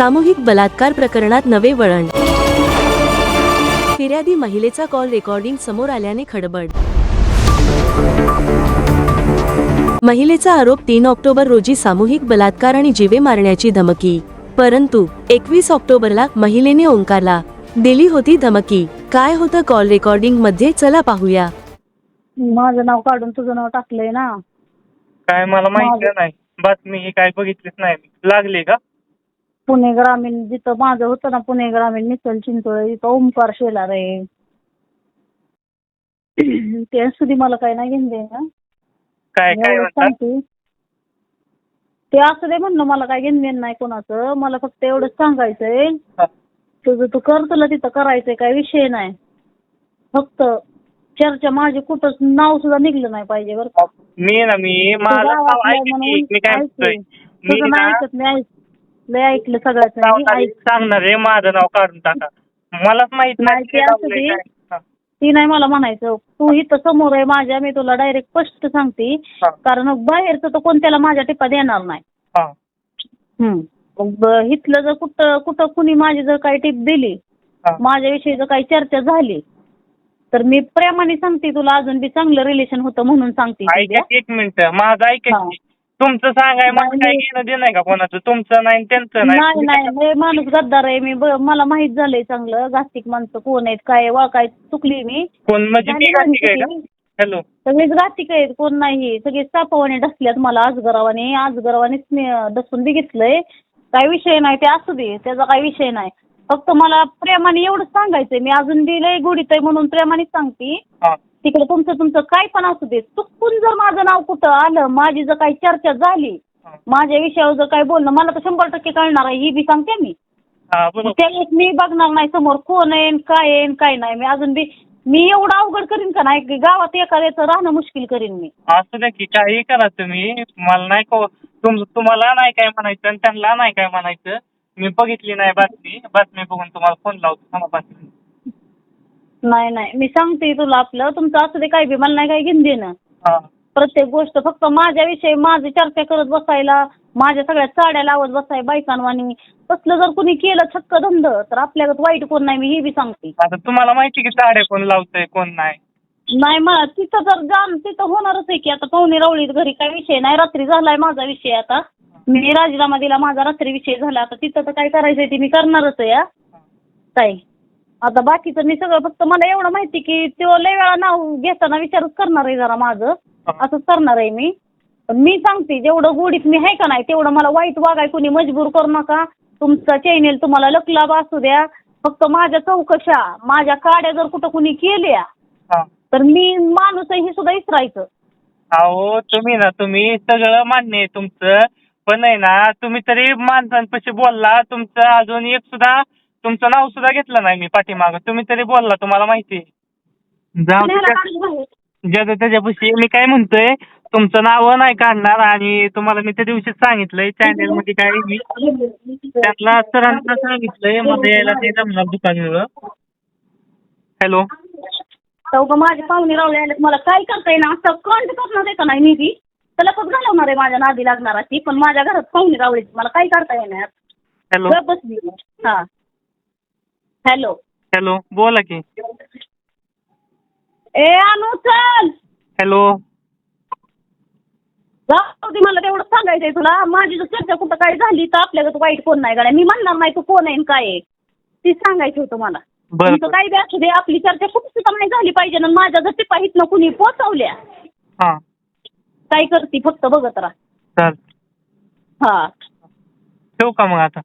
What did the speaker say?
सामूहिक बलात्कार प्रकरणात नवे वळण. फिर्यादी महिलेचा कॉल रेकॉर्डिंग समोर आल्याने खडबड. महिलेचा आरोप तीन ऑक्टोबर रोजी सामूहिक बलात्कार आणि जीवे मारण्याची धमकी. परंतु एकवीस ऑक्टोबरला महिलेने ओंकारला. दिली होती धमकी. काय होतं कॉल रेकॉर्डिंगमध्ये चला पाहूया. माझं नाव काढून तुझं नाव टाकलंय ना. काय मला माहिती नाही. बातमी ही काय बघितलीच नाही. लागली का? पुणे ग्रामीण जिथं माझं होतं ना पुणे ग्रामीण मिसल चिंचोळे तिथं ओमकार शेलार आहे. ते सुधी मला काही नाही घेऊन दे ना काय काय सांगते. ते असं दे म्हणलं मला काय घेऊन देणं नाही कोणाचं. मला फक्त एवढंच सांगायचंय. हा. तुझं तू कर तुला तिथं करायचंय काय विषय नाही. फक्त चर्चा माझी कुठंच नाव सुद्धा निघलं नाही पाहिजे बरं का. मी ना मी गावातला नाव आहे ऐक की, म्हणून मी काय ऐक म्हणतोय? की. मी तुझं नाही ऐकत. ऐक लय ऐकलं सगळ्याच मी नाव ऐक सांगणार आहे माझं नाव काढून टाका मलाच माहीत नाही, ते असू दे. नाही मला म्हणायचं तू इथं समोर आहे माझ्या मी तुला डायरेक्ट स्पष्ट सांगते हा, कारण बाहेरचं तर कोणत्याला माझ्या टिपा देणार नाही हा. हम्म. ब- इथलं जर कुठं कुठं कुणी माझी जर काही टिप दिली हा. माझ्याविषयी जर काही चर्चा झाली तर मी प्रेमाने सांगते तुला अजून बी चांगलं रिलेशन होतं म्हणून सांगते ऐका की एक मिनिट माझं ऐका हा. की. तुमचं सांगाय नाही, काय घेणं देणं आहे का कोणाचं? तुमचं नाही आणि त्यांचं नाही. नाही नाही लय माणूस गद्दार आहे. मी ब- मला माहीत झालंय चांगलं. घास्तिक माणसं कोण आहेत काय वा काय चुकली मी. कोण? म्हणजे मी का? माणसं ती. हॅलो. सगळीच घातिक आहेत कोण नाही. सगळे सापावाने ढसल्यात मला आजगरावाने. आजगरावानेच मी डसून बी घेतलंय. काय विषय नाही ते असू दे. त्याचा काही विषय नाही. फक्त मला प्रेमाने एवढंच सांगायचंय. मी अजून बी लय गुढीत आहे म्हणून प्रेमानेच सांगते. हा. तिकडे तुमचं तुमचं काय पण असू दे. चुकून जर माझं नाव कुठं आलं माझी जर काही चर्चा झाली. माझ्या विषयावर जर काही बोलणं मला तर शंभर टक्के कळणार आहे ही बी सांगते मी. हा बरोबर. त्यावेळेस मी बघणार नाही समोर कोण आहे न काय आहे न काय नाही. मी अजून बी मी एवढं अवघड करीन का नाही? की गावात एखाद्याचं राहणं मुश्किल करीन मी. असू द्या की काही करा तुम्ही. मला नाही को तुम तुम्हाला नाही काय म्हणायचं आणि त्यांना नाही काय म्हणायचं. मी बघितली नाही बातमी. बातमी बघून तुम्हाला फोन लावतो. थांबा बातमी नाही नाही. मी सांगते तुला आपलं. तुमचं असू दे काय बी. मला नाही काय घेऊन देणं. हा. प्रत्येक गोष्ट फक्त माझ्याविषयी माझी चर्चा करत बसायला माझ्या सगळ्या साड्या लावत बसाय बायकांवानी. तसलं जर कुणी केलं छक्क धंद तर आपल्याकडे वाईट कोण नाही मी हे बी सांगते. आता तुम्हाला माहिती की साड्या कोण लावतंय कोण नाही? नाही मग तिथं जर जाण तिथं होणारच आहे की. आता पाहुणे रावळीत घरी काय विषय नाही. रात्री झालाय माझा विषय आता. मी राजीनामा दिला माझा रात्री विषय झाला. आता तिथं तर काय करायचंय ते मी करणारच आहे हा. ताई. आता बाकीचं मी सगळं फक्त मला एवढं माहिती की तो लय वेळा नाव घेताना विचारच करणार आहे जरा माझं. असंच करणार आहे मी. पण मी सांगते जेवढं गोडीत मी आहे का नाही तेवढं मला वाईट वागाय कोणी मजबूर करू नका. तुमचा चॅनेल तुम्हाला लकलाभ असू द्या. फक्त माझ्या चौकशा माझ्या काड्या जर कुठं कुणी केल्या हा. तर मी माणूस आहे हे सुद्धा विसरायचं. अहो तुम्ही ना तुम्ही सगळं मान्य आहे तुमचं. पण आहे ना तुम्ही तरी माणसांपाशी बोलला तुमचं अजून एक सुद्धा तुमचं नाव सुद्धा घेतलं नाही मी पाठीमागं. तुम्ही तरी बोलला तुम्हाला माहिती आहे. जाऊ दे त्या-. ज्याचं त्याच्यापाशी मी काय म्हणतोय तुमचं नाव नाही काढणार आणि तुम्हाला मी त्या दिवशीच सांगितलंय चॅनलमध्ये काय मी त्यांना सरांना सांगितलंयमध्ये यायला ते जमणार दुकानावर. हॅलो. चौघ माझे पाहुणे रावळे आले मला काय करता येईना? असं कंट करणार आहे का नाही मी ती त्याला पण घालवणार आहे माझ्या नादी लागणार ती पण माझ्या घरात पाहुणे रावळे मला काय करता येणार? हॅलो. गप बसली. मी. हा. हॅलो. हॅलो बोला की. ए अनु चल. हॅलो. जाऊ दे मला तेवढं सांगायचंय तुला. माझी जर चर्चा कुठं काय झाली तर आपल्याकडे वाईट कोण नाही गड्या. मी म्हणणार नाही तू कोण आहे आणि काय आहे. ती सांगायचं होतं मला बरं. तुमचं काही बी असू दे आपली चर्चा कुठं सुद्धा नाही झाली पाहिजे ना माझ्या जर हितनं कुणी पोचवल्या. हां. काय करते फक्त बघत राहा. चाल. हा. ठेवू का मग आता?